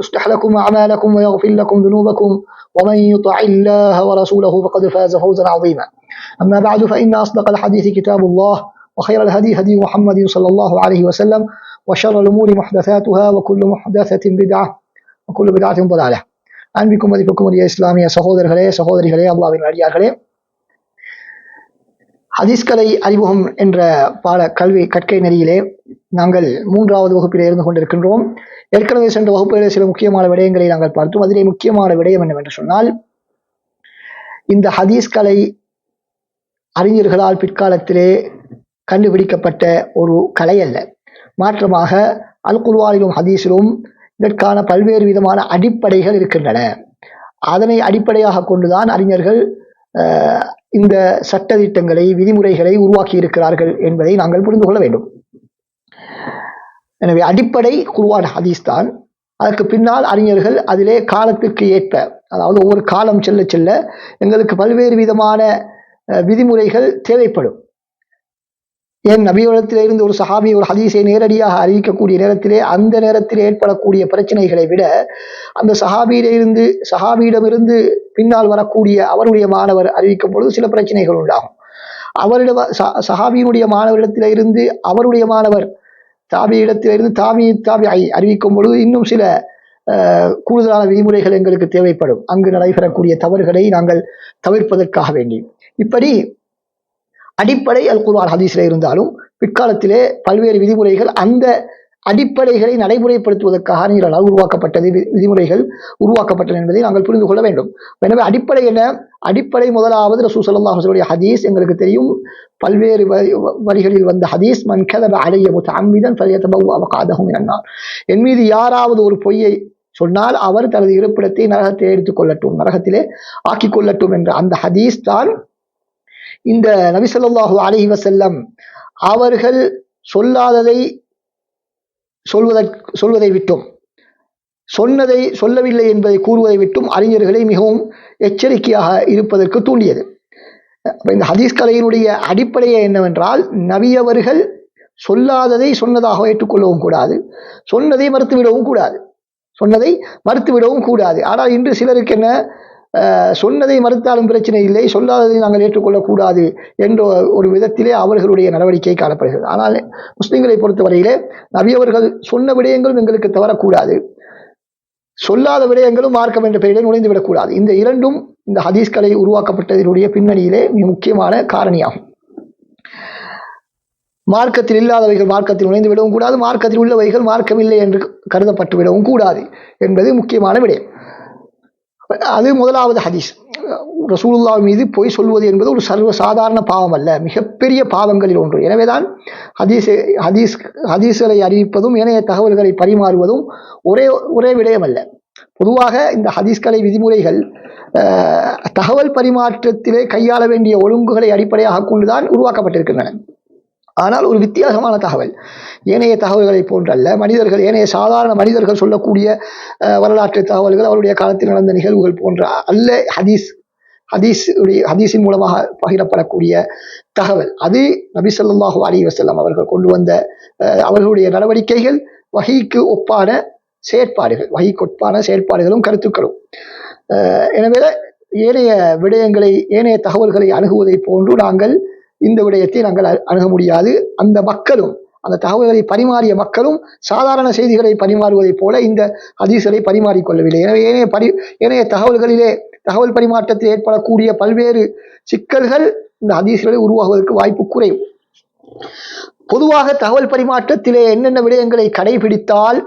يصلح لكم أعمالكم ويغفر لكم ذنوبكم ومن يطع الله ورسوله فقد فاز فوزا عظيما أما بعد فإن أصدق الحديث كتاب الله وخير الهدي هدي محمد صلى الله عليه وسلم وشر الأمور محدثاتها وكل محدثة بدعة وكل بدعة ضلالة அன்பிக்கும் மதிப்புக்கும் உரிய இஸ்லாமிய சகோதரர்களே சகோதரிகளே அல்லாவின் அடியார்களே ஹதீஸ்கலை அறிமுகம் என்ற பாட கல்வி கற்கை நெறியிலே நாங்கள் மூன்றாவது வகுப்பில் இருந்து கொண்டிருக்கின்றோம். ஏற்கனவே சென்ற வகுப்பிலே சில முக்கியமான விடயங்களை நாங்கள் பார்த்தோம். அதிலே முக்கியமான விடயம் என்னவென்று சொன்னால் இந்த ஹதீஸ்கலை அறிஞர்களால் பிற்காலத்திலே கண்டுபிடிக்கப்பட்ட ஒரு கலை அல்ல. மாற்றமாக அல் குர்வானிலும் ஹதீஸிலும் இதற்கான பல்வேறு விதமான அடிப்படைகள் இருக்கின்றன. அதனை அடிப்படையாக கொண்டுதான் அறிஞர்கள் இந்த சட்டத்திட்டங்களை விதிமுறைகளை உருவாக்கி இருக்கிறார்கள் என்பதை நாங்கள் புரிந்து கொள்ள வேண்டும். எனவே அடிப்படை குருவான் ஹதீஸ் தான். அதற்கு பின்னால் அறிஞர்கள் அதிலே காலத்துக்கு ஏற்ப அதாவது ஒவ்வொரு காலம் செல்ல செல்ல எங்களுக்கு பல்வேறு விதமான விதிமுறைகள் தேவைப்படும். ஏன் நபியோடத்திலே இருந்து ஒரு சஹாபி ஒரு ஹதீஸை நேரடியாக அறிவிக்கக்கூடிய நேரத்திலே அந்த நேரத்தில் ஏற்படக்கூடிய பிரச்சனைகளை விட அந்த சஹாபியிலிருந்து சஹாபியிடமிருந்து பின்னால் வரக்கூடிய அவருடைய மாணவர் அறிவிக்கும் பொழுது சில பிரச்சனைகள் உண்டாகும். அவரிடம் ச- சஹாபியினுடைய மாணவரிடத்திலிருந்து அவருடைய மாணவர் தாவி இடத்திலிருந்து தாவி தாவி அறிவிக்கும் பொழுது இன்னும் சில கூடுதலான விதிமுறைகள் எங்களுக்கு தேவைப்படும். அங்கு நடைபெறக்கூடிய தவறுகளை நாங்கள் தவிர்ப்பதற்காக வேண்டி. இப்படி அடிப்படை அல் குர்ஆன் ஹதீஸில் இருந்தாலும் பிற்காலத்திலே பல்வேறு விதிமுறைகள் அந்த அடிப்படைகளை நடைமுறைப்படுத்துவதற்காக நீங்களால் உருவாக்கப்பட்டது விதிமுறைகள் உருவாக்கப்பட்டன என்பதை நாங்கள் புரிந்து கொள்ள வேண்டும். எனவே அடிப்படை என்ன? அடிப்படை முதலாவது ரசூ சல்லல்லாஹு அலைஹி ஹதீஸ் எங்களுக்கு தெரியும். பல்வேறு வரி- வரிகளில் வந்த ஹதீஸ் மன் கதப அலைய முத்தஅம்மிதன் ஃபல்யதபவ்வ என் மீது யாராவது ஒரு பொய்யை சொன்னால் அவர் தனது இருப்பிடத்தை நரகத்தை எடுத்துக் கொள்ளட்டும் நரகத்திலே ஆக்கிக் கொள்ளட்டும் என்ற அந்த ஹதீஸ் தான் இந்த நபி ஸல்லல்லாஹு அலைஹி அவர்கள் சொல்லாததை சொல்வதற்கு சொல்வதை விட்டும் சொன்னதை சொல்லவில்லை என்பதை கூறுவதை விட்டும் அறிஞர்களை மிகவும் எச்சரிக்கையாக இருப்பதற்கு தூண்டியது. இந்த ஹதீஸ் கலையினுடைய அடிப்படையே என்னவென்றால் நவியவர்கள் சொல்லாததை சொன்னதாக ஏற்றுக்கொள்ளவும் கூடாது சொன்னதை மறுத்துவிடவும் கூடாது சொன்னதை மறுத்துவிடவும் கூடாது. ஆனால் இன்று சிலருக்கு என்ன? சொன்னதை மறுத்தாலும் பிரச்சனை இல்லை சொல்லாததை நாங்கள் ஏற்றுக்கொள்ளக்கூடாது என்ற ஒரு விதத்திலே அவர்களுடைய நடவடிக்கை காணப்படுகிறது. ஆனால் முஸ்லீம்களை பொறுத்தவரையிலே நவியவர்கள் சொன்ன விடயங்களும் எங்களுக்கு தவறக்கூடாது. சொல்லாத விடயங்களும் மார்க்கம் என்ற பெயரில் நுழைந்து விடக்கூடாது இந்த இரண்டும் இந்த ஹதீஸ்களை உருவாக்கப்பட்டதனுடைய பின்னணியிலே மிக முக்கியமான காரணியாகும். மார்க்கத்தில் இல்லாதவைகள் மார்க்கத்தில் நுழைந்து விடவும் கூடாது மார்க்கத்தில் உள்ளவைகள் மார்க்கம் இல்லை என்று கருதப்பட்டு விடவும் கூடாது என்பது முக்கியமான விடயம். அது முதலாவது ஹதீஸ். ரசூலுல்லா மீது பொய் சொல்வது என்பது ஒரு சர்வ சாதாரண பாவம் அல்ல மிகப்பெரிய பாவங்களில் ஒன்று. எனவேதான் ஹதீஸ் ஹதீஸ் ஹதீஸ்களை அறிவிப்பதும் ஏனைய தகவல்களை பரிமாறுவதும் ஒரே ஒரே விடயம் அல்ல பொதுவாக இந்த ஹதீஸ்கலை விதிமுறைகள் தகவல் பரிமாற்றத்திலே கையாள வேண்டிய ஒழுங்குகளை அடிப்படையாக கொண்டுதான் உருவாக்கப்பட்டிருக்கின்றன. ஆனால் ஒரு வித்தியாசமான தகவல். ஏனைய தகவல்களை போன்றல்ல மனிதர்கள் ஏனைய சாதாரண மனிதர்கள் சொல்லக்கூடிய வரலாற்று தகவல்கள் அவருடைய காலத்தில் நடந்த நிகழ்வுகள் போன்ற அல்ல ஹதீஸ் ஹதீஸ் உடைய ஹதீஸின் மூலமாக பகிரப்படக்கூடிய தகவல். அது நபி ஸல்லல்லாஹு அலைஹி வஸல்லம் அவர்கள் கொண்டு வந்த அவர்களுடைய நடவடிக்கைகள் வகைக்கு ஒப்பான செயற்பாடுகள் வகைக்கு ஒப்பான செயற்பாடுகளும் கருத்துக்களும். எனவே ஏனைய விடயங்களை ஏனைய தகவல்களை அணுகுவதை போன்று நாங்கள் இந்த விடயத்தை நாங்கள் அ- அணுக முடியாது. அந்த மக்களும் அந்த தகவல்களை பரிமாறிய மக்களும் சாதாரண செய்திகளை பரிமாறுவதைப் போல இந்த ஹதீஸ்களை பரிமாறிக்கொள்ளவில்லை எனவே ஏனைய பரி ஏனைய தகவல்களிலே தகவல் பரிமாற்றத்தில் ஏற்படக்கூடிய பல்வேறு சிக்கல்கள் இந்த ஹதீஸ்களை உருவாகுவதற்கு வாய்ப்பு குறைவு பொதுவாக தகவல் பரிமாற்றத்திலே என்னென்ன விடயங்களை கடைபிடித்தால்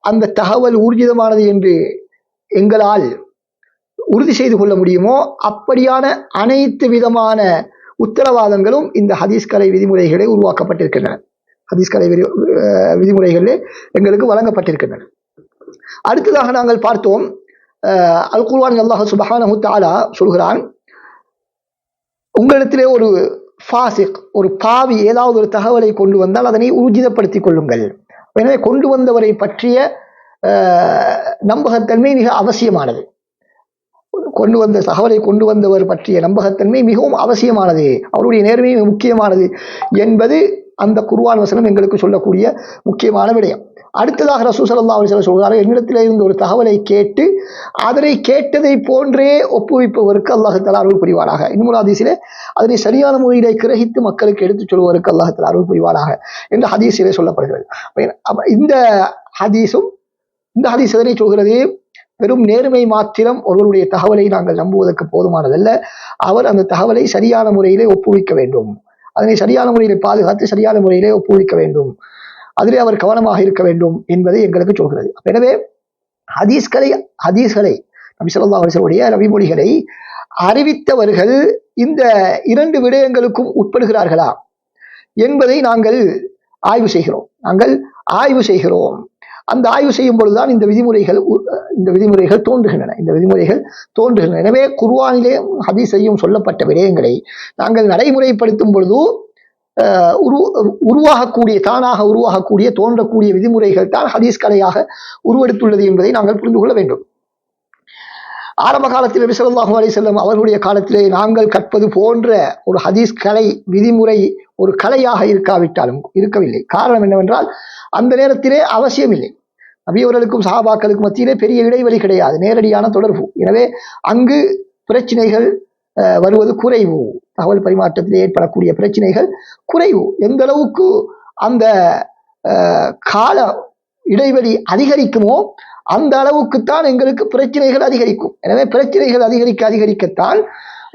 அந்த தகவல் ஊர்ஜிதமானது என்று எங்களால் உறுதி செய்து கொள்ள முடியுமோ? அப்படியான அனைத்து விதமான உத்தரவாதங்களும் இந்த ஹதீஸ்கலை விதிமுறைகளே உருவாக்கப்பட்டிருக்கின்றன. ஹதீஸ்கலை விதி விதிமுறைகளே எங்களுக்கு வழங்கப்பட்டிருக்கின்றன. அடுத்ததாக நாங்கள் பார்த்தோம் அல் குர்வான் அல்லாஹ் சுபஹானஹு தாலா சொல்கிறான் உங்களிடத்திலே ஒரு ஃபாசிக் ஒரு பாவி ஏதாவது ஒரு தகவலை கொண்டு வந்தால் அதனை ஊர்ஜிதப்படுத்திக் கொள்ளுங்கள். எனவே கொண்டு வந்தவரை பற்றிய நம்பகத்தன்மை மிக அவசியமானது. கொண்டு வந்த தகவலை கொண்டு வந்தவர் பற்றிய நம்பகத்தன்மை மிகவும் அவசியமானது. அவருடைய நேர்மை முக்கியமானது என்பது அந்த குருவான் வசனம் எங்களுக்கு சொல்லக்கூடிய முக்கியமான விடயம். அடுத்ததாக ரசூசல்லா ஸல்லல்லாஹு அலைஹி வஸல்லம் சொல்கிறார்கள் என்னிடத்தில் இருந்து ஒரு தகவலை கேட்டு அதனை கேட்டதை போன்றே ஒப்புவிப்பவருக்கு அல்லாஹ் அருள் புரிவாராக இன்னொரு ஹதீஸிலே அதனை சரியான முறையிலே கிரகித்து மக்களுக்கு எடுத்துச் சொல்வதற்கு அல்லாஹ் அருள் புரிவாராக என்று ஹதீஸிலே சொல்லப்படுகிறது. இந்த ஹதீஸும் இந்த ஹதீஸ் எதனை சொல்கிறது வெறும் நேர்மை மாத்திரம் ஒருவருடைய தகவலை நாங்கள் நம்புவதற்கு போதுமானதல்ல. அவர் அந்த தகவலை சரியான முறையிலே ஒப்புவிக்க வேண்டும். அதனை சரியான முறையிலே பாதுகாத்து சரியான முறையிலே ஒப்புவிக்க வேண்டும். அதிலே அவர் கவனமாக இருக்க வேண்டும் என்பதை எங்களுக்கு சொல்கிறது. எனவே ஹதீஸ்களை ஹதீஸ்களை நபி ஸல்லல்லாஹு அலைஹி அறிவித்தவர்கள் இந்த இரண்டு விடயங்களுக்கும் உட்படுகிறார்களா என்பதை நாங்கள் ஆய்வு செய்கிறோம். நாங்கள் ஆய்வு செய்கிறோம். அந்த ஆய்வு செய்யும் பொழுதுதான் இந்த விதிமுறைகள் இந்த விதிமுறைகள் தோன்றுகின்றன. இந்த விதிமுறைகள் தோன்றுகின்றன. எனவே குர்ஆனிலே ஹதீஸையும் சொல்லப்பட்ட விடயங்களை நாங்கள் நடைமுறைப்படுத்தும் பொழுது உரு உருவாகக்கூடிய தானாக உருவாகக்கூடிய தோன்றக்கூடிய விதிமுறைகள் தான் ஹதீஸ் கலையாக உருவெடுத்துள்ளது என்பதை நாங்கள் புரிந்து கொள்ள வேண்டும். ஆரம்ப காலத்தில் நபி அலி செல்லம் அவர்களுடைய காலத்திலே நாங்கள் கற்பது போன்ற ஒரு ஹதீஸ் கலை விதிமுறை ஒரு கலையாக இருக்காவிட்டாலும் இருக்கவில்லை. காரணம் என்னவென்றால் அந்த நேரத்திலே அவசியம் இல்லை நபியவர்களுக்கும் சஹாபாக்களுக்கும் மத்தியிலே பெரிய இடைவெளி கிடையாது. நேரடியான தொடர்பு. எனவே அங்கு பிரச்சனைகள் வருவது குறைவு. தகவல் பரிமாற்றத்தில் ஏற்படக்கூடிய பிரச்சனைகள் குறைவு. எந்த அளவுக்கு அந்த கால இடைவெளி அதிகரிக்குமோ அந்த அளவுக்குத்தான் எங்களுக்கு பிரச்சனைகள் அதிகரிக்கும். எனவே பிரச்சனைகள் அதிகரிக்க அதிகரிக்கத்தான்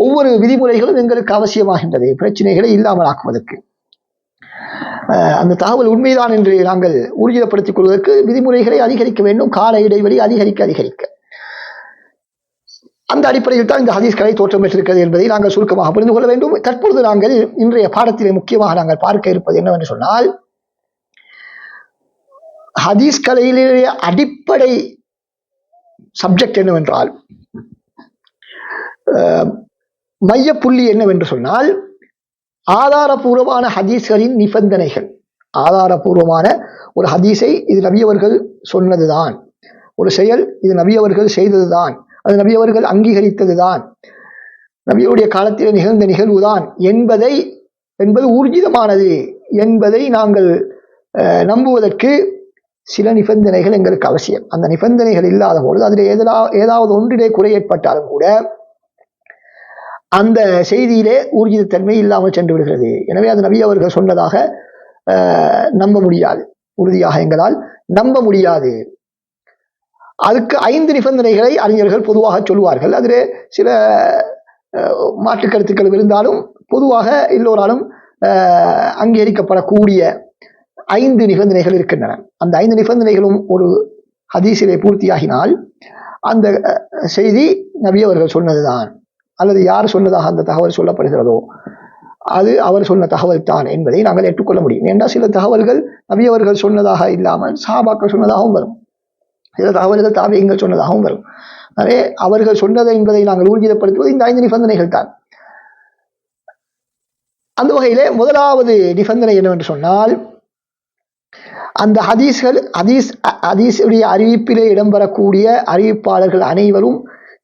ஒவ்வொரு விதிமுறைகளும் எங்களுக்கு அவசியமாகின்றது. பிரச்சனைகளை இல்லாமல் ஆக்குவதற்கு. அந்த தகவல் உண்மைதான் என்று நாங்கள் ஊர்ஜிதப்படுத்திக் கொள்வதற்கு விதிமுறைகளை அதிகரிக்க வேண்டும் கால இடைவெளி அதிகரிக்க அதிகரிக்க. அந்த அடிப்படையில் தான் இந்த ஹதீஸ் கலை தோற்றம் பெற்றிருக்கிறது என்பதை நாங்கள் சுருக்கமாக புரிந்து கொள்ள வேண்டும். தற்பொழுது நாங்கள் இன்றைய பாடத்திலே முக்கியமாக நாங்கள் பார்க்க இருப்பது என்னவென்று சொன்னால் ஹதீஸ் கலையிலேயே அடிப்படை சப்ஜெக்ட் என்னவென்றால் மையப்புள்ளி என்னவென்று சொன்னால் ஆதாரபூர்வமான ஹதீஸ்களின் நிபந்தனைகள். ஆதாரபூர்வமான ஒரு ஹதீஸை இது நபியவர்கள் சொன்னதுதான். ஒரு செயல் இது நபியவர்கள் செய்ததுதான். அது நபியவர்கள் அங்கீகரித்ததுதான். நபியுடைய காலத்தில் நிகழ்ந்த நிகழ்வுதான் என்பதை என்பது ஊர்ஜிதமானது என்பதை நாங்கள் நம்புவதற்கு சில நிபந்தனைகள் எங்களுக்கு அவசியம். அந்த நிபந்தனைகள் இல்லாத பொழுது அதில் ஏதா ஏதாவது ஒன்றிலே குறை ஏற்பட்டாலும் கூட அந்த செய்தியிலே ஊர்ஜிதத்தன்மை இல்லாமல் சென்று விடுகிறது. எனவே அது நபி அவர்கள் சொன்னதாக நம்ப முடியாது. உறுதியாக எங்களால் நம்ப முடியாது. அதுக்கு ஐந்து நிபந்தனைகளை அறிஞர்கள் பொதுவாக சொல்வார்கள் அதில் சில மாற்று கருத்துக்கள் இருந்தாலும் பொதுவாக எல்லோராலும் அங்கீகரிக்கப்படக்கூடிய ஐந்து நிபந்தனைகள் இருக்கின்றன. அந்த ஐந்து நிபந்தனைகளும் ஒரு ஹதீஸிலே பூர்த்தியாகினால் அந்த செய்தி நபி அவர்கள் சொன்னதுதான். அல்லது யார் சொன்னதாக அந்த தகவல் சொல்லப்படுகிறதோ அது அவர் சொன்ன தகவல் தான் என்பதை நாங்கள் ஏற்றுக்கொள்ள முடியும். ஏன்னா சில தகவல்கள் நவியவர்கள் சொன்னதாக இல்லாமல் சாபாக்கள் சொன்னதாகவும் வரும். சில தகவல்கள் தாபியங்கள் சொன்னதாகவும் வரும். எனவே அவர்கள் சொன்னது என்பதை நாங்கள் ஊர்ஜிதப்படுத்துவது இந்த ஐந்து நிபந்தனைகள் தான். அந்த வகையிலே முதலாவது நிபந்தனை என்னவென்று சொன்னால் அந்த ஹதீஸ்கள் ஹதீஸ் ஹதீஸுடைய அறிவிப்பிலே இடம்பெறக்கூடிய அறிவிப்பாளர்கள் அனைவரும்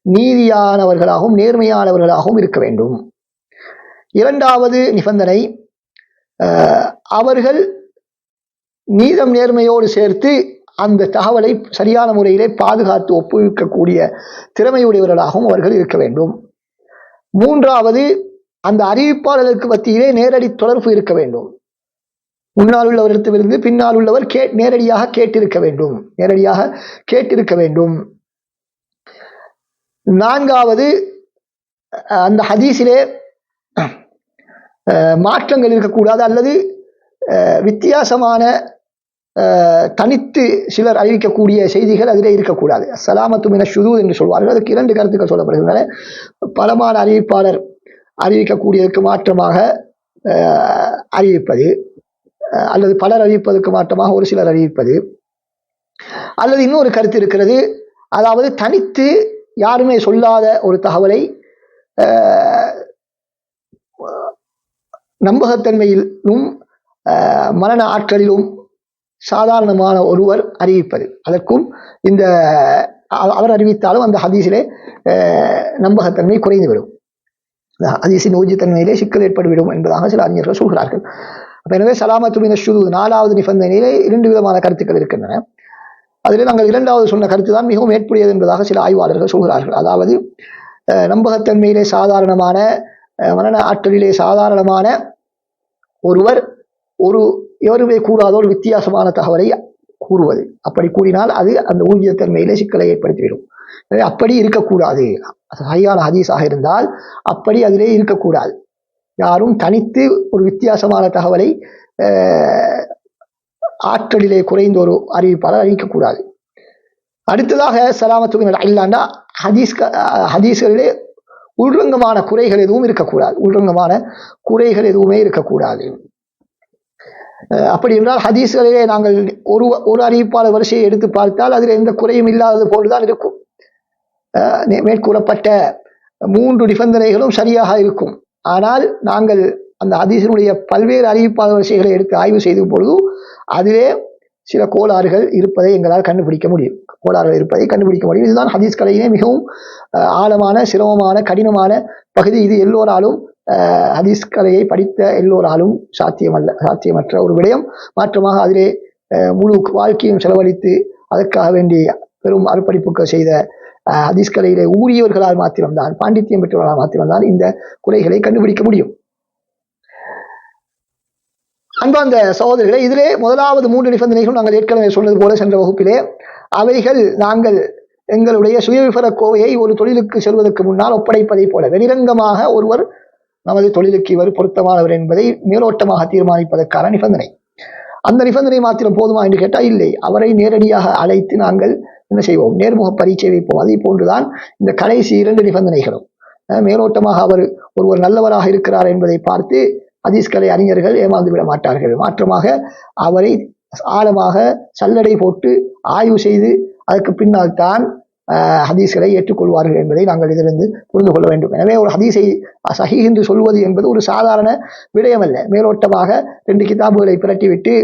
நீதியானவர்களாகவும் நேர்மையானவர்களாகவும் இருக்க வேண்டும். இரண்டாவது நிபந்தனை அவர்கள் நீதம் நேர்மையோடு சேர்த்து அந்த தகவலை சரியான முறையிலே பாதுகாத்து ஒப்புவிக்கக்கூடிய திறமையுடையவர்களாகவும் அவர்கள் இருக்க வேண்டும். மூன்றாவது அந்த அறிவிப்பாளர்களுக்கு மத்தியிலே நேரடி தொடர்பு இருக்க வேண்டும். முன்னால் உள்ளவரிடத்திலிருந்து பின்னால் உள்ளவர் கே நேரடியாக கேட்டிருக்க வேண்டும். நேரடியாக கேட்டிருக்க வேண்டும். நான்காவது அந்த ஹதீஸிலே மாற்றங்கள் இருக்கக்கூடாது அல்லது வித்தியாசமான தனித்து சிலர் அறிவிக்கக்கூடிய செய்திகள் அதிலே இருக்கக்கூடாது. சலாமத்து மின என்று சொல்வார்கள். அதுக்கு இரண்டு கருத்துக்கள் சொல்லப்படுகின்றன. பலமான அறிவிப்பாளர் அறிவிக்கக்கூடியதற்கு மாற்றமாக அறிவிப்பது அல்லது பலர் அறிவிப்பதற்கு மாற்றமாக ஒரு சிலர் அறிவிப்பது. அல்லது இன்னொரு கருத்து இருக்கிறது. அதாவது தனித்து யாருமே சொல்லாத ஒரு தகவலை நம்பகத்தன்மையிலும் மரண ஆற்றலிலும் சாதாரணமான ஒருவர் அறிவிப்பது. அதற்கும் இந்த அவர் அறிவித்தாலும் அந்த ஹதீஸிலே நம்பகத்தன்மை குறைந்துவிடும். ஹதீஸின் ஊஜித்தன்மையிலே சிக்கல் ஏற்பட்டுவிடும் என்பதாக சில அறிஞர்கள் சொல்கிறார்கள். எனவே சலாமத்து மின நாலாவது நிபந்தனையிலே இரண்டு விதமான கருத்துக்கள் இருக்கின்றன. அதிலே நாங்கள் இரண்டாவது சொன்ன கருத்து தான் மிகவும் ஏற்புடையது என்பதாக சில ஆய்வாளர்கள் சொல்கிறார்கள். அதாவது நம்பகத்தன்மையிலே சாதாரணமான அஹ், ஆற்றலிலே சாதாரணமான ஒருவர் ஒரு எவருமே கூறாத ஒரு வித்தியாசமான தகவலை கூறுவது. அப்படி கூறினால் அது அந்த ஊழியத்தன்மையிலே சிக்கலை ஏற்படுத்திவிடும். எனவே அப்படி இருக்கக்கூடாது. சரியான ஹதீஸாக இருந்தால் அப்படி அதிலே இருக்கக்கூடாது. யாரும் தனித்து ஒரு வித்தியாசமான தகவலை ஆற்றலிலே குறைந்த ஒரு அறிவிப்பாளர் அறிவிக்கக்கூடாது. அடுத்ததாக சலாமத்துக்கு அல்லாண்டா ஹதீஸ் ஹதீஸ்களிலே உள்ரங்கமான குறைகள் எதுவும் இருக்கக்கூடாது. உள்ரங்கமான குறைகள் எதுவுமே இருக்கக்கூடாது. அப்படி என்றால் ஹதீஸ்களிலே நாங்கள் ஒரு ஒரு அறிவிப்பாளர் வரிசையை எடுத்து பார்த்தால் அதில் எந்த குறையும் இல்லாதது போல்தான் இருக்கும். மேற்கூறப்பட்ட மூன்று நிபந்தனைகளும் சரியாக இருக்கும். ஆனால் நாங்கள் அந்த ஹதீஸினுடைய பல்வேறு அறிவிப்பாளர் வரிசைகளை எடுத்து ஆய்வு செய்த பொழுது அதிலே சில கோளாறுகள் இருப்பதை எங்களால் கண்டுபிடிக்க முடியும். கோளாறுகள் இருப்பதை கண்டுபிடிக்க முடியும். இதுதான் ஹதீஸ் கலையிலே மிகவும் ஆழமான சிரமமான கடினமான பகுதி. இது எல்லோராலும் ஹதீஸ் கலையை படித்த எல்லோராலும் சாத்தியமல்ல சாத்தியமற்ற ஒரு விடயம். மாற்றமாக அதிலே முழு வாழ்க்கையும் செலவழித்து அதற்காக வேண்டி பெரும் அர்ப்பணிப்புக்கள் செய்த ஹதீஸ் கலையிலே ஊறியவர்களால் மாத்திரம்தான் பாண்டித்யம் பெற்றவர்களால் மாத்திரம்தான் இந்த குறைகளை கண்டுபிடிக்க முடியும். அன்பார்ந்த சகோதரர்களே இதிலே முதலாவது மூன்று நிபந்தனைகள் நாங்கள் ஏற்கனவே சொன்னது போல சென்ற வகுப்பிலே. அவைகள் நாங்கள் எங்களுடைய சுயவிபர கோவையை ஒரு தொழிலுக்கு செல்வதற்கு முன்னால் ஒப்படைப்பதைப் போல வெளிரங்கமாக ஒருவர் நமது தொழிலுக்கு இவர் பொருத்தமானவர் என்பதை மேலோட்டமாக தீர்மானிப்பதற்கான நிபந்தனை. அந்த நிபந்தனை மாத்திரம் போதுமா என்று கேட்டால் இல்லை. அவரை நேரடியாக அழைத்து நாங்கள் என்ன செய்வோம்? நேர்முக பரீட்சை வைப்போம். அதே போன்றுதான் இந்த கடைசி இரண்டு நிபந்தனைகளும். மேலோட்டமாக அவர் ஒருவர் நல்லவராக இருக்கிறார் என்பதை பார்த்து ஹதீஸ்களை அறிஞர்கள் ஏமாந்து விட மாட்டார்கள். மாற்றமாக அவரை ஆழமாக சல்லடை போட்டு ஆய்வு செய்து அதற்கு பின்னால் தான் ஹதீஸ்களை ஏற்றுக்கொள்வார்கள் என்பதை நாங்கள் இதிலிருந்து புரிந்து கொள்ள வேண்டும். எனவே ஒரு ஹதீஸை சஹி என்று சொல்வது என்பது ஒரு சாதாரண விடயமல்ல. மேலோட்டமாக ரெண்டு கிதாபுகளை பிரட்டிவிட்டு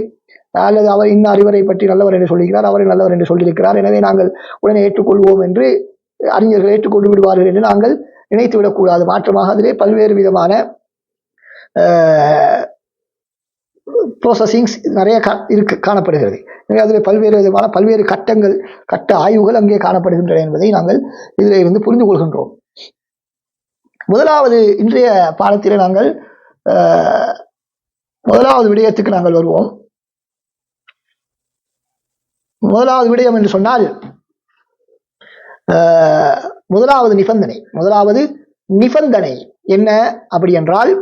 அல்லது அவர் இன்னார் இவரை பற்றி நல்லவர் என்று சொல்லுகிறார் அவரை நல்லவர் என்று சொல்லியிருக்கிறார். எனவே நாங்கள் உடனே ஏற்றுக்கொள்வோம் என்று அறிஞர்கள் ஏற்றுக்கொண்டு விடுவார்கள் என்று நாங்கள் நினைத்து விடக்கூடாது மாற்றமாக அதிலே பல்வேறு விதமான ப்ரோசஸிங்ஸ் நிறைய கா இருக்கு காணப்படுகிறது. எனவே அதில் பல்வேறு விதமான பல்வேறு கட்டங்கள் கட்ட ஆய்வுகள் அங்கே காணப்படுகின்றன என்பதை நாங்கள் இதில் இருந்து புரிந்து கொள்கின்றோம். முதலாவது இன்றைய பாடத்திலே நாங்கள் முதலாவது விடயத்துக்கு நாங்கள் வருவோம். முதலாவது விடயம் என்று சொன்னால் முதலாவது நிபந்தனை. முதலாவது நிபந்தனை என்ன அப்படி என்றால்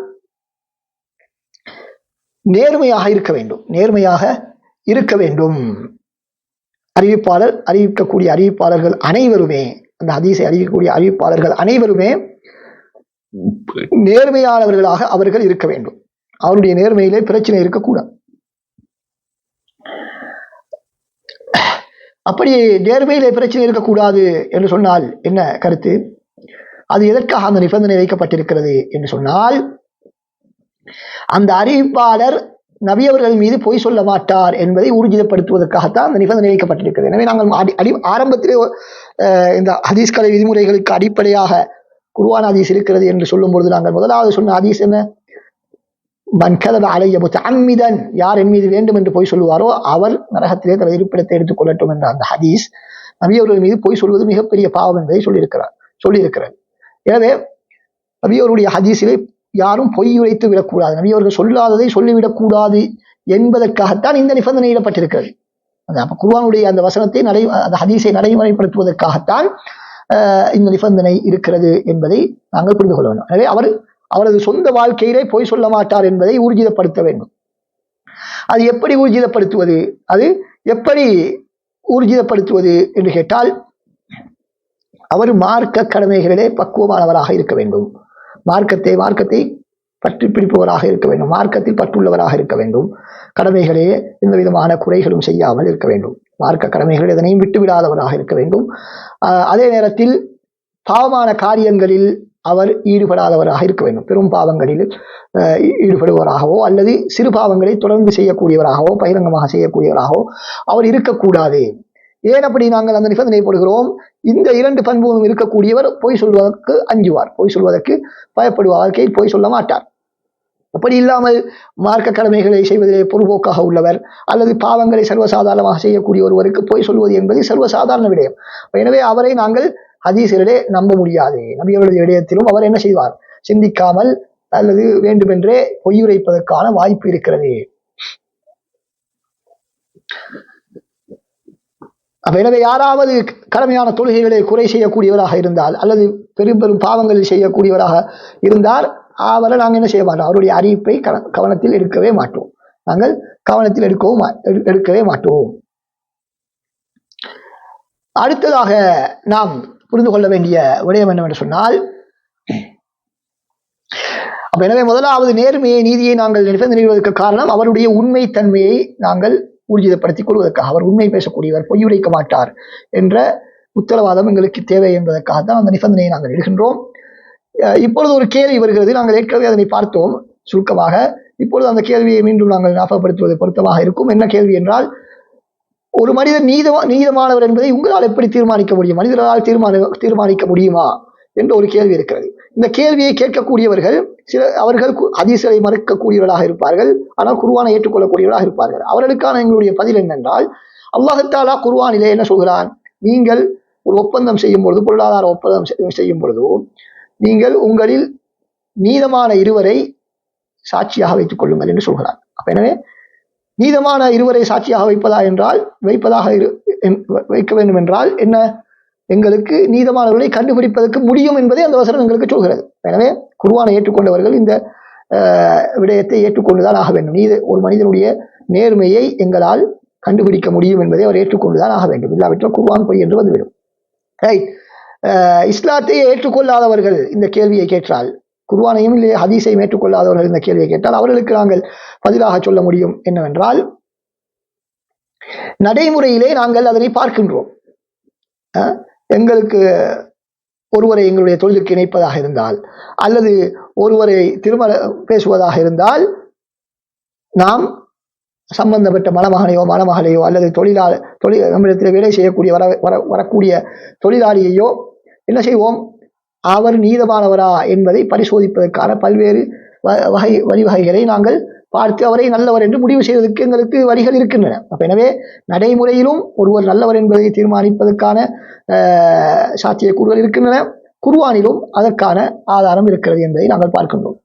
நேர்மையாக இருக்க வேண்டும். நேர்மையாக இருக்க வேண்டும். அறிவிப்பாளர் அறிவிக்கக்கூடிய அறிவிப்பாளர்கள் அனைவருமே அந்த ஹதீஸை அறிவிக்கக்கூடிய அறிவிப்பாளர்கள் அனைவருமே நேர்மையானவர்களாக அவர்கள் இருக்க வேண்டும். அவருடைய நேர்மையிலே பிரச்சனை இருக்கக்கூடாது. அப்படி நேர்மையிலே பிரச்சனை இருக்கக்கூடாது என்று சொன்னால் என்ன கருத்து? அது எதற்காக அந்த நிபந்தனை வைக்கப்பட்டிருக்கிறது என்று சொன்னால் அந்த அறிவிப்பாளர் நவியவர்கள் மீது பொய் சொல்ல மாட்டார் என்பதை ஊர்ஜிதப்படுத்துவதற்காகத்தான் அந்த நிபந்தனை வைக்கப்பட்டிருக்கிறது. எனவே நாங்கள் அடி- அடி ஆரம்பத்திலே இந்த ஹதீஸ் கலை விதிமுறைகளுக்கு அடிப்படையாக குருவான ஹதீஸ் இருக்கிறது என்று சொல்லும் பொழுது நாங்கள் முதலாவது சொன்ன ஹதீஸ் என்ன? அலைய கதப அலைய யார் என் மீது வேண்டும் என்று பொய் சொல்லுவாரோ அவர் நரகத்திலே தனது இருப்பிடத்தை எடுத்துக் கொள்ளட்டும் என்ற அந்த ஹதீஸ். நவியவர்கள் மீது பொய் சொல்வது மிகப்பெரிய பாவம் என்பதை சொல்லியிருக்கிறார் சொல்லியிருக்கிறார். எனவே நபியவருடைய ஹதீஸிலே யாரும் பொய் உரைத்து விடக்கூடாது. நபியவர்கள் சொல்லாததை சொல்லிவிடக்கூடாது என்பதற்காகத்தான் இந்த நிபந்தனை இடப்பட்டிருக்கிறது. அந்த அப்ப குர்ஆனுடைய அந்த வசனத்தை நடை அந்த ஹதீஸை நடைமுறைப்படுத்துவதற்காகத்தான் இந்த நிபந்தனை இருக்கிறது என்பதை நாங்கள் புரிந்து கொள்ள வேண்டும். எனவே அவர் அவரது சொந்த வாழ்க்கையிலே பொய் சொல்ல மாட்டார் என்பதை ஊர்ஜிதப்படுத்த வேண்டும். அது எப்படி ஊர்ஜிதப்படுத்துவது? அது எப்படி ஊர்ஜிதப்படுத்துவது என்று கேட்டால் அவர் மார்க்க கடமைகளிலே பக்குவமானவராக இருக்க வேண்டும். மார்க்கத்தை மார்க்கத்தை பற்றி பிடிப்பவராக இருக்க வேண்டும். மார்க்கத்தில் பற்றுள்ளவராக இருக்க வேண்டும். கடமைகளே எந்த விதமான குறைகளும் செய்யாமல் இருக்க வேண்டும். மார்க்க கடமைகள் எதனையும் விட்டுவிடாதவராக இருக்க வேண்டும். அதே நேரத்தில் பாவமான காரியங்களில் அவர் ஈடுபடாதவராக இருக்க வேண்டும். பெரும் பாவங்களில் ஈடுபடுவராகவோ அல்லது சிறு பாவங்களை தொடர்ந்து செய்யக்கூடியவராகவோ பகிரங்கமாக செய்யக்கூடியவராகவோ அவர் இருக்கக்கூடாது. ஏன் அப்படி நாங்கள் அந்த நிபந்தனை போடுகிறோம்? இந்த இரண்டு பண்புகளும் இருக்கக்கூடியவர் பொய் சொல்வதற்கு அஞ்சுவார். பொய் சொல்வதற்கு பயப்படுவார். வாழ்க்கையில் பொய் சொல்ல மாட்டார். அப்படி இல்லாமல் மார்க்க கடமைகளை செய்வதிலே பொறுப்போக்காக உள்ளவர் அல்லது பாவங்களை சர்வசாதாரணமாக செய்யக்கூடிய ஒருவருக்கு பொய் சொல்வது என்பது சர்வசாதாரண விடயம். எனவே அவரை நாங்கள் ஹதீஸிலே நம்ப முடியாது. நபியவருடைய விடயத்திலும் அவர் என்ன செய்வார்? சிந்திக்காமல் அல்லது வேண்டுமென்றே பொய்யுரைப்பதற்கான வாய்ப்பு இருக்கிறது. அப்ப எனவே யாராவது கடமையான தொழுகைகளை குறை செய்யக்கூடியவராக இருந்தால் அல்லது பெரும் பெரும் பாவங்களில் செய்யக்கூடியவராக இருந்தால் அவரை நாங்கள் என்ன செய்ய மாட்டோம்? அவருடைய அறிவிப்பை கவனத்தில் எடுக்கவே மாட்டோம். நாங்கள் கவனத்தில் எடுக்கவும் மா- எடு- எடுக்கவே மாட்டோம். அடுத்ததாக நாம் புரிந்து கொள்ள வேண்டிய விடயம் என்னவென்று சொன்னால் அப்ப எனவே முதலாவது நேர்மையை நீதியை நாங்கள் நிபந்தனைவதற்கு காரணம் அவருடைய உண்மைத்தன்மையை நாங்கள் ஊர்ஜிதப்படுத்திக் கொள்வதற்காக அவர் உண்மை பேசக்கூடியவர் பொய் உடைக்க மாட்டார் என்ற உத்தரவாதம் எங்களுக்கு தேவை என்பதற்காக தான் அந்த நிபந்தனையை நாங்கள் எடுக்கின்றோம் இப்பொழுது ஒரு கேள்வி வருகிறது. நாங்கள் ஏற்கனவே அதனை பார்த்தோம் சுருக்கமாக. இப்பொழுது அந்த கேள்வியை மீண்டும் நாங்கள் ஞாபகப்படுத்துவது பொருத்தமாக இருக்கும். என்ன கேள்வி என்றால் ஒரு மனிதர் நீதமா நீதமானவர் என்பதை உங்களால் எப்படி தீர்மானிக்க முடியும்? மனிதர்களால் தீர்மான தீர்மானிக்க முடியுமா? என்ற ஒரு கேள்வி இருக்கிறது. இந்த கேள்வியை கேட்கக்கூடியவர்கள் சில அவர்கள் கு- மறுக்கக்கூடியவர்களாக இருப்பார்கள். ஆனால் குருவானை ஏற்றுக்கொள்ளக்கூடியவர்களாக இருப்பார்கள். அவர்களுக்கான எங்களுடைய பதில் என்னென்றால் அல்லாஹத்தாலா குருவானிலே என்ன சொல்கிறான்? நீங்கள் ஒரு ஒப்பந்தம் செய்யும் பொழுது பொருளாதார ஒப்பந்தம் செய்யும் பொழுதோ நீங்கள் உங்களில் நீதமான இருவரை சாட்சியாக வைத்துக் கொள்ளுங்கள் என்று சொல்கிறார் அப்ப எனவே நீதமான இருவரை சாட்சியாக வைப்பதா என்றால் வைப்பதாக இரு- என்- வைக்க வேண்டும் என்றால் என்ன? எங்களுக்கு நீதமானவர்களை கண்டுபிடிப்பதற்கு முடியும் என்பதை அந்த வசனம் எங்களுக்கு சொல்கிறது. எனவே குருவானை ஏற்றுக்கொண்டவர்கள் இந்த விடயத்தை ஏற்றுக்கொண்டுதான் ஆக வேண்டும். இது ஒரு மனிதனுடைய நேர்மையை எங்களால் கண்டுபிடிக்க முடியும் என்பதை அவர் ஏற்றுக்கொண்டுதான் ஆக வேண்டும். இல்லாவிட்டால் குருவான் பொய் என்று வந்துவிடும். ரைட் இஸ்லாத்தை ஏற்றுக்கொள்ளாதவர்கள் இந்த கேள்வியை கேட்டால் குர்வானையும் இல்லை ஹதீஸையும் ஏற்றுக்கொள்ளாதவர்கள் இந்த கேள்வியை கேட்டால் அவர்களுக்கு நாங்கள் பதிலாக சொல்ல முடியும் என்னவென்றால் நடைமுறையிலே நாங்கள் அதனை பார்க்கின்றோம். எங்களுக்கு ஒருவரை எங்களுடைய தொழிலுக்கு இணைப்பதாக இருந்தால் அல்லது ஒருவரை திருமண பேசுவதாக இருந்தால் நாம் சம்பந்தப்பட்ட மணமகனையோ மணமகளையோ அல்லது தொழிலாளர் தொழில் நம்மிடத்தில் வேலை செய்யக்கூடிய வர வர வரக்கூடிய தொழிலாளியையோ என்ன செய்வோம்? அவர் நீதமானவரா என்பதை பரிசோதிப்பதற்கான பல்வேறு வ- வகை வழிவகைகளை நாங்கள் பார்த்து அவரை நல்லவர் என்று முடிவு செய்வதற்கு எங்களுக்கு வரிகள் இருக்கின்றன. அப்ப எனவே நடைமுறையிலும் ஒருவர் நல்லவர் என்பதை தீர்மானிப்பதற்கான அஹ், சாத்தியக்கூறுகள் இருக்கின்றன. குர்வானிலும் அதற்கான ஆதாரம் இருக்கிறது என்பதை நாங்கள் பார்க்கின்றோம்.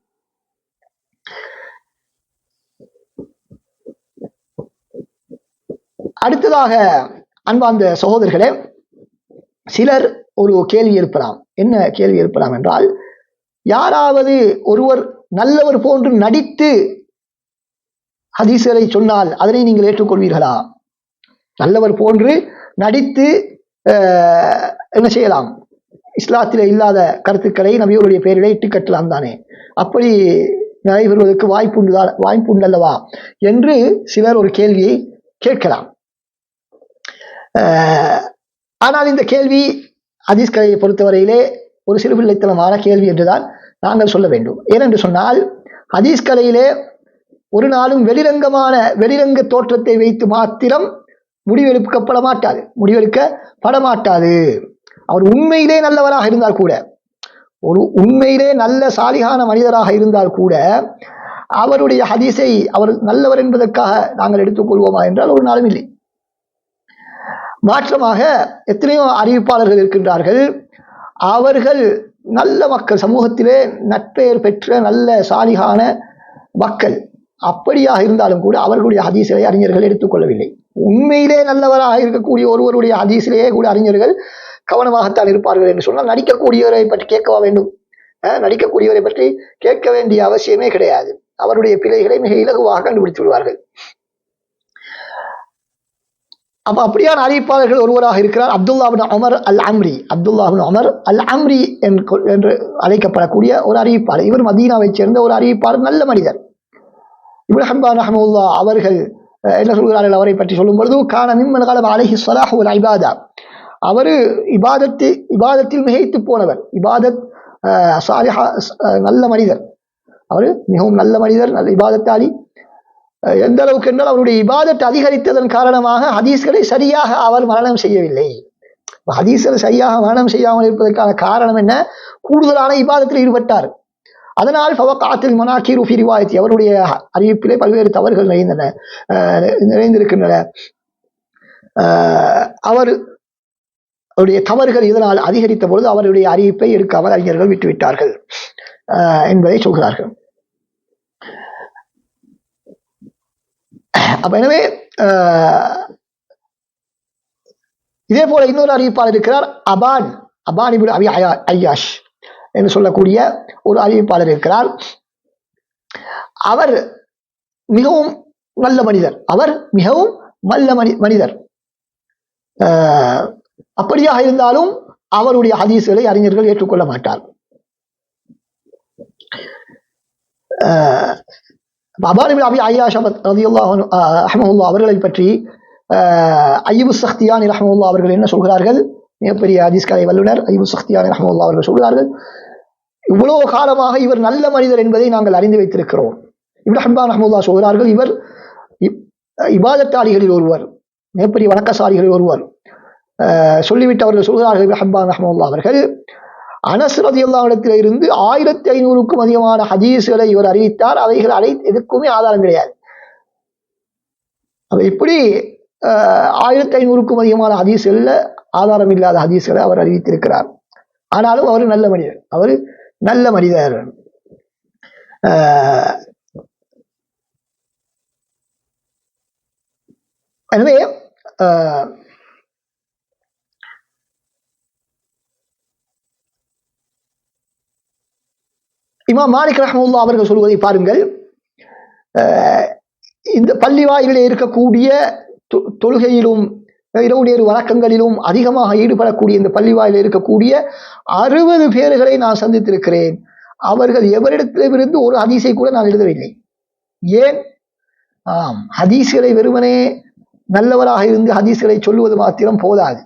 அடுத்ததாக அன்பார்ந்த சகோதரர்களே சிலர் ஒரு கேள்வி எழுப்பலாம். என்ன கேள்வி எழுப்பலாம் என்றால் யாராவது ஒருவர் நல்லவர் போன்று நடித்து ஹதீஸ்களை சொன்னால் அதனை நீங்கள் ஏற்றுக்கொள்வீர்களா? நல்லவர் போன்று நடித்து என்ன செய்யலாம்? இஸ்லாத்தில் இல்லாத கருத்துக்களை நபியோருடைய பெயரிலே இட்டு கட்டலாம் தானே. அப்படி நடைபெறுவதற்கு வாய்ப்புண்டுதான் வாய்ப்புண்டல்லவா? என்று சிலர் ஒரு கேள்வியை கேட்கலாம். ஆனால் இந்த கேள்வி ஹதீஸ் கலையை பொறுத்தவரையிலே ஒரு சிறுபிள்ளைத்தனமான கேள்வி என்றுதான் நாங்கள் சொல்ல வேண்டும். ஏனென்று சொன்னால் ஹதீஸ் கலையிலே ஒரு நாளும் வெளிரங்கமான வெளிரங்க தோற்றத்தை வைத்து மாத்திரம் முடிவெடுக்கப்பட மாட்டாது முடிவெடுக்கப்பட மாட்டாது அவர் உண்மையிலே நல்லவராக இருந்தால் கூட ஒரு உண்மையிலே நல்ல சாலிகான மனிதராக இருந்தால் கூட அவருடைய ஹதீஸை அவர் நல்லவர் என்பதற்காக நாங்கள் எடுத்துக்கொள்வோமா என்றால் ஒரு நாளும் இல்லை. மாற்றமாக எத்தனையோ அறிவிப்பாளர்கள் இருக்கின்றார்கள். அவர்கள் நல்ல மக்கள் சமூகத்திலே நட்பெயர் பெற்ற நல்ல சாலிகான மக்கள். அப்படியாக இருந்தாலும் கூட அவர்களுடைய அதிசலை அறிஞர்கள் எடுத்துக்கொள்ளவில்லை. உண்மையிலே நல்லவராக இருக்கக்கூடிய ஒருவருடைய ஹதீஸிலேயே கூட அறிஞர்கள் கவனமாகத்தான் இருப்பார்கள் என்று சொன்னால் நடிக்கக்கூடியவரை பற்றி கேட்கவா வேண்டும்? நடிக்கக்கூடியவரை பற்றி கேட்க வேண்டிய அவசியமே கிடையாது. அவருடைய பிழைகளை மிக இலகுவாக கண்டுபிடித்து விடுவார்கள். அப்ப அப்படியான அறிவிப்பாளர்கள் ஒருவராக இருக்கிறார் அப்துல்லாபின் அமர் அல் அம்ரி அப்துல்லாபின் அமர் அல் அம்ரி என்று- என்று அழைக்கப்படக்கூடிய ஒரு அறிவிப்பாளர். இவர் மதீனாவைச் சேர்ந்த ஒரு அறிவிப்பாளர் நல்ல மனிதர். இப்ராஹிம் ஹம்பான் ரஹமுல்லா அவர்கள் என்ன சொல்கிறார்கள் அவரை பற்றி சொல்லும் பொழுது கான மிம்மன் காலம் அலஹி சலாஹ் ஒரு ஐபாதா அவர் இபாதத்து இபாதத்தில் மிகைத்து போனவர். இபாதத் சாலிஹா அஹ், நல்ல மனிதர். அவர் மிகவும் நல்ல மனிதர் நல்ல இபாதத்தாளி. எந்த அளவுக்கு என்றால் அவருடைய இபாதத்தை அதிகரித்ததன் காரணமாக ஹதீஸ்களை சரியாக அவர் மரணம் செய்யவில்லை. ஹதீஸ்களை சரியாக மரணம் செய்யாமல் இருப்பதற்கான காரணம் என்ன? கூடுதலான இபாதத்தில் ஈடுபட்டார். அதனால் ஃபவகாத்தில் மனாக்கீரு ஃபி ரிவாயத்தி. அவருடைய அறிவிப்பிலே பல்வேறு தவறுகள் நிறைந்தன அஹ், நிறைந்திருக்கின்றன. அவர் அவருடைய தவறுகள் இதனால் அதிகரித்த பொழுது அவருடைய அறிவிப்பை எடுக்காமல் அறிஞர்கள் விட்டுவிட்டார்கள் அஹ், என்பதை சொல்கிறார்கள். அப்ப எனவே இதே போல இன்னொரு அறிவிப்பாளர் இருக்கிறார் அபான் அபான் அபி ஐயாஷ் என்று சொல்லக்கூடிய ஒரு அறிவிப்பாளர் இருக்கிறார். அவர் மிகவும் நல்ல மனிதர். அவர் மிகவும் நல்ல மனி மனிதர். அப்படியாக இருந்தாலும் அவருடைய ஹதீஸ்களை அறிஞர்கள் ஏற்றுக்கொள்ள மாட்டார். அஹ், அபி ஐயாஷ் அவர்களை பற்றி அஹ், ஐயூப் ரஹமுல்லா அவர்கள் என்ன சொல்கிறார்கள்? மிகப்பெரிய ஹதீஸ் வல்லுனர் ஐயூப் சக்தியானி ரஹ்மஹுல்லா அவர்கள் சொல்கிறார்கள் இவ்வளவு காலமாக இவர் நல்ல மனிதர் என்பதை நாங்கள் அறிந்து வைத்திருக்கிறோம். இப்னு ஹம்பான் ரஹமுல்லா சொல்கிறார்கள் இவர் இப்- இபாதத்தாளிகளில் ஒருவர் மிகப்பெரிய வணக்கசாலிகளில் ஒருவர். அஹ், சொல்லிவிட்டு அவர்கள் சொல்கிறார்கள் இப்னு ஹிப்பான் அவர்கள் அனஸ் ரதியுல்லாஹ் இருந்து ஆயிரத்தி ஐநூறுக்கும் அதிகமான ஹதீஸ்களை இவர் அறிவித்தார். அவைகள் அனை எதுக்குமே ஆதாரம் கிடையாது. அப்ப இப்படி அஹ், ஆயிரத்தி ஐநூறுக்கும் அதிகமான ஹதீஸ்களில் ஆதாரம் இல்லாத ஹதீஸ்களை அவர் அறிவித்திருக்கிறார். ஆனாலும் அவர் நல்ல மனிதர். அவர் நல்ல மனிதர். எனவே இமாம் மாலிக் ரஹமுல்லா அவர்கள் சொல்வதை பாருங்கள். இந்த பள்ளி வாயிலே இருக்கக்கூடிய தொ- தொழுகையிலும் இரவு நேர் வணக்கங்களிலும் அதிகமாக ஈடுபடக்கூடிய இந்த பள்ளிவாயில் இருக்கக்கூடிய அறுபது பேர்களை நான் சந்தித்திருக்கிறேன். அவர்கள் எவரிடத்திலிருந்து ஒரு ஹதீஸை கூட நான் எழுதவில்லை. ஏன்? ஆம் ஹதீஸ்களை வெறுமனே நல்லவராக இருந்து ஹதீஸ்களை சொல்லுவது மாத்திரம் போதாது.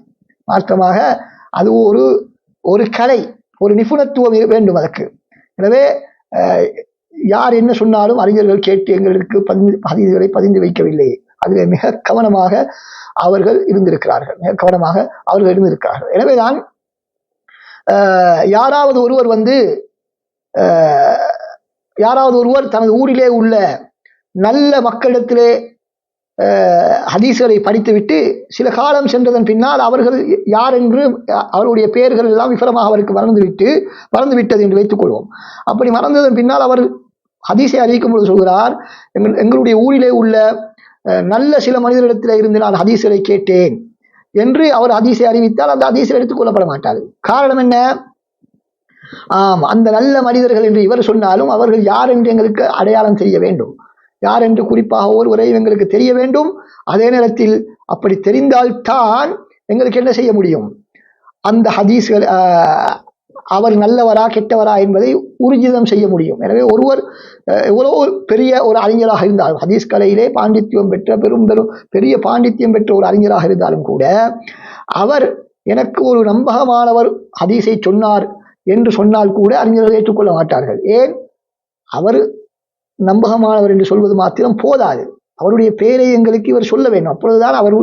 மாற்றமாக அது ஒரு ஒரு கலை ஒரு நிபுணத்துவம் வேண்டும் அதற்கு. எனவே யார் என்ன சொன்னாலும் அறிஞர்கள் கேட்டு எங்களுக்கு பதிந்து ஹதீஸ்களை பதிந்து வைக்கவில்லை. அதிலே மிக கவனமாக அவர்கள் இருந்திருக்கிறார்கள். மிக கவனமாக அவர்கள் இருந்திருக்கிறார்கள். எனவேதான் யாராவது ஒருவர் வந்து யாராவது ஒருவர் தனது ஊரிலே உள்ள நல்ல மக்களிடத்திலே ஹதீஸ்களை படித்துவிட்டு சில காலம் சென்றதன் பின்னால் அவர்கள் யார் என்று அவருடைய பெயர்கள் எல்லாம் விவரமாக அவருக்கு மறந்துவிட்டு மறந்து விட்டது என்று வைத்துக் கொள்வோம். அப்படி மறந்ததன் பின்னால் அவர் ஹதீஸை அறிவிக்கும் பொழுது சொல்கிறார் எங்கள் எங்களுடைய ஊரிலே உள்ள நல்ல சில மனிதரிடத்தில் இருந்து நான் ஹதீஸ்களை கேட்டேன் என்று அவர் ஹதீஸை அறிவித்தால் அந்த ஹதீஸை எடுத்துக் கொள்ளப்பட மாட்டார். காரணம் என்ன? ஆம் அந்த நல்ல மனிதர்கள் என்று இவர் சொன்னாலும் அவர்கள் யார் என்று எங்களுக்கு அடையாளம் செய்ய வேண்டும். யார் என்று குறிப்பாக ஒருவரை எங்களுக்கு தெரிய வேண்டும். அதே நேரத்தில் அப்படி தெரிந்தால்தான் எங்களுக்கு என்ன செய்ய முடியும்? அந்த ஹதீஸ்கள் ஆஹ், அவர் நல்லவரா கெட்டவரா என்பதை ஊர்ஜிதம் செய்ய முடியும். எனவே ஒருவர் எவ்வளோ ஒரு பெரிய ஒரு அறிஞராக இருந்தாலும் ஹதீஸ் கலையிலே பாண்டித்யம் பெற்ற பெரும் பெரும் பெரிய பாண்டித்யம் பெற்ற ஒரு அறிஞராக இருந்தாலும் கூட அவர் எனக்கு ஒரு நம்பகமானவர் ஹதீஸை சொன்னார் என்று சொன்னால் கூட அறிஞர்கள் ஏற்றுக்கொள்ள மாட்டார்கள். ஏன்? அவர் நம்பகமானவர் என்று சொல்வது மாத்திரம் போதாது. அவருடைய பெயரை எங்களுக்கு இவர் சொல்ல வேண்டும். அப்பொழுதுதான் அவர்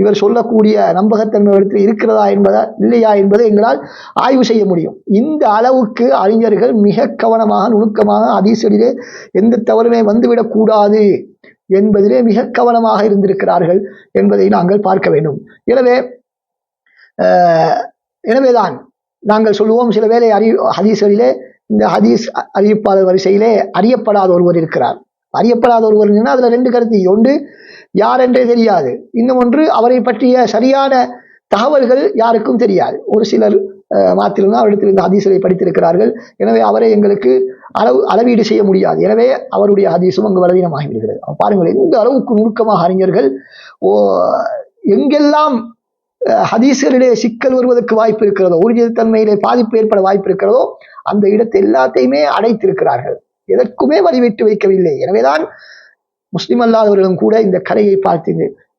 இவர் சொல்லக்கூடிய நம்பகத்தன்மை இடத்தில் இருக்கிறதா என்பதா இல்லையா என்பதை எங்களால் ஆய்வு செய்ய முடியும். இந்த அளவுக்கு அறிஞர்கள் மிக கவனமாக நுணுக்கமாக ஹதீஸ்களிலே எந்த தவறுமே வந்துவிடக்கூடாது என்பதிலே மிக கவனமாக இருந்திருக்கிறார்கள் என்பதை நாங்கள் பார்க்க வேண்டும். எனவே எனவேதான் நாங்கள் சொல்லுவோம் சில வேளை அறி ஹதீஸ்களிலே இந்த ஹதீஸ் அறிவிப்பாளர் வரிசையிலே அறியப்படாத ஒருவர் இருக்கிறார். அறியப்படாத ஒருவர் என்னன்னா அதுல ரெண்டு கருத்து. ஒன்று யார் என்றே தெரியாது. இன்னும் ஒன்று அவரை பற்றிய சரியான தகவல்கள் யாருக்கும் தெரியாது. ஒரு சிலர் மாத்திரம்தான் அவரிடத்திலிருந்து இந்த படித்திருக்கிறார்கள். எனவே அவரை எங்களுக்கு அளவு அளவீடு செய்ய முடியாது. எனவே அவருடைய ஹதீஸும் அங்கு பலவீனமாகிவிடுகிறது. பாருங்கள் எந்த அளவுக்கு நுணுக்கமாக அறிஞர்கள் ஓ எங்கெல்லாம் அஹ், ஹதீஸ்களிலே சிக்கல் வருவதற்கு வாய்ப்பு இருக்கிறதோ உறுதித்தன்மையிலே பாதிப்பு ஏற்பட வாய்ப்பு இருக்கிறதோ அந்த இடத்தை எல்லாத்தையுமே அடைத்திருக்கிறார்கள். எதற்குமே வழிவிட்டு வைக்கவில்லை. எனவேதான் முஸ்லிம் அல்லாதவர்களும் கூட இந்த கரையை பார்த்து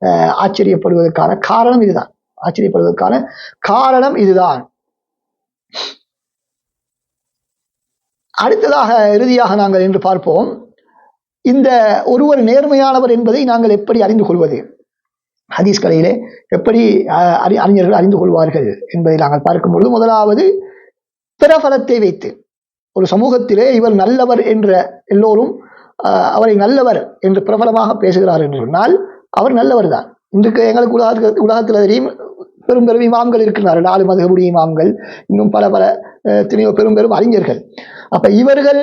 அஹ், ஆச்சரியப்படுவதற்கான காரணம் இதுதான். ஆச்சரியப்படுவதற்கான காரணம் இதுதான். அடுத்ததாக இறுதியாக நாங்கள் என்று பார்ப்போம். இந்த ஒருவர் நேர்மையானவர் என்பதை நாங்கள் எப்படி அறிந்து கொள்வது? ஹதீஸ் கலையிலே எப்படி அஹ், அறி- அறிஞர்கள் அறிந்து கொள்வார்கள் என்பதை நாங்கள் பார்க்கும்பொழுது முதலாவது பிரபலத்தை வைத்து ஒரு சமூகத்திலே இவர் நல்லவர் என்ற எல்லோரும் அவரை நல்லவர் என்று பிரபலமாக பேசுகிறார் என்று சொன்னால் அவர் நல்லவர் தான் இன்றைக்கு எங்களுக்கு உலகத்தில் உலகத்தில் தெரியும் பெரும் பெரும் இமாம்கள் இருக்கிறார்கள் நாலு மதகுடி இமாம்கள் இன்னும் பல பல அஹ், எத்தனையோ பெரும் பெரும் அறிஞர்கள். அப்போ இவர்கள்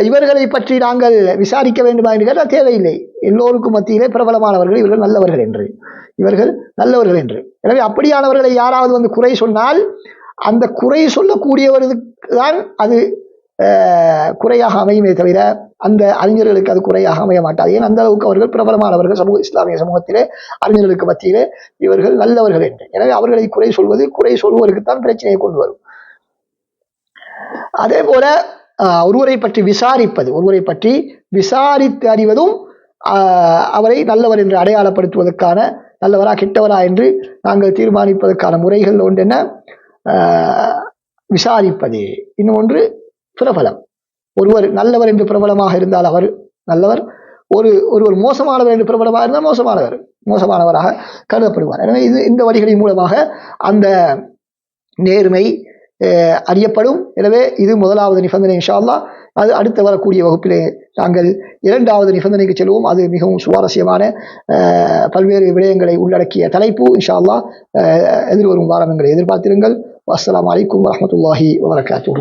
இவர்களை பற்றி நாங்கள் விசாரிக்க வேண்டுமா என்று கேட்டால் தேவையில்லை. எல்லோருக்கும் மத்தியிலே பிரபலமானவர்கள் இவர்கள் நல்லவர்கள் என்று. இவர்கள் நல்லவர்கள் என்று. எனவே அப்படியானவர்களை யாராவது வந்து குறை சொன்னால் அந்த குறை சொல்லக்கூடியவருக்கு தான் அது குறையாக அமையுமே தவிர அந்த அறிஞர்களுக்கு அது குறையாக அமைய மாட்டாது. ஏன்? அந்த அளவுக்கு அவர்கள் பிரபலமானவர்கள் சமூக இஸ்லாமிய சமூகத்திலே அறிஞர்களுக்கு மத்தியிலே இவர்கள் நல்லவர்கள் என்று. எனவே அவர்களை குறை சொல்வது குறை சொல்வதற்குத்தான் பிரச்சனையை கொண்டு வரும். அதே போல ஒருவரை பற்றி விசாரிப்பது ஒருவரை பற்றி விசாரித்து அறிவதும் அவரை நல்லவர் என்று அடையாளப்படுத்துவதற்கான நல்லவரா கெட்டவரா என்று நாங்கள் தீர்மானிப்பதற்கான முறைகள் ஒன்று என்ன ஆஹ், விசாரிப்பது. இன்னும் ஒன்று பிரபலம். ஒருவர் நல்லவர் என்று பிரபலமாக இருந்தால் அவர் நல்லவர். ஒரு ஒருவர் மோசமானவர் என்று பிரபலமாக இருந்தால் மோசமானவர். மோசமானவராக கருதப்படுவார். எனவே இது இந்த வழிகளின் மூலமாக அந்த நேர்மை அறியப்படும். எனவே இது முதலாவது நிபந்தனை இன்ஷால்லா அது அடுத்து வரக்கூடிய வகுப்பிலே நாங்கள் இரண்டாவது நிபந்தனைக்கு செல்வோம். அது மிகவும் சுவாரஸ்யமான பல்வேறு விடயங்களை உள்ளடக்கிய தலைப்பு இன்ஷால்லா எதிர்வரும் வாரம் எங்களை எதிர்பார்த்திருங்கள். அஸ்லாம் வலைக்கம் வரமத்துல்லாஹி வரகாத்து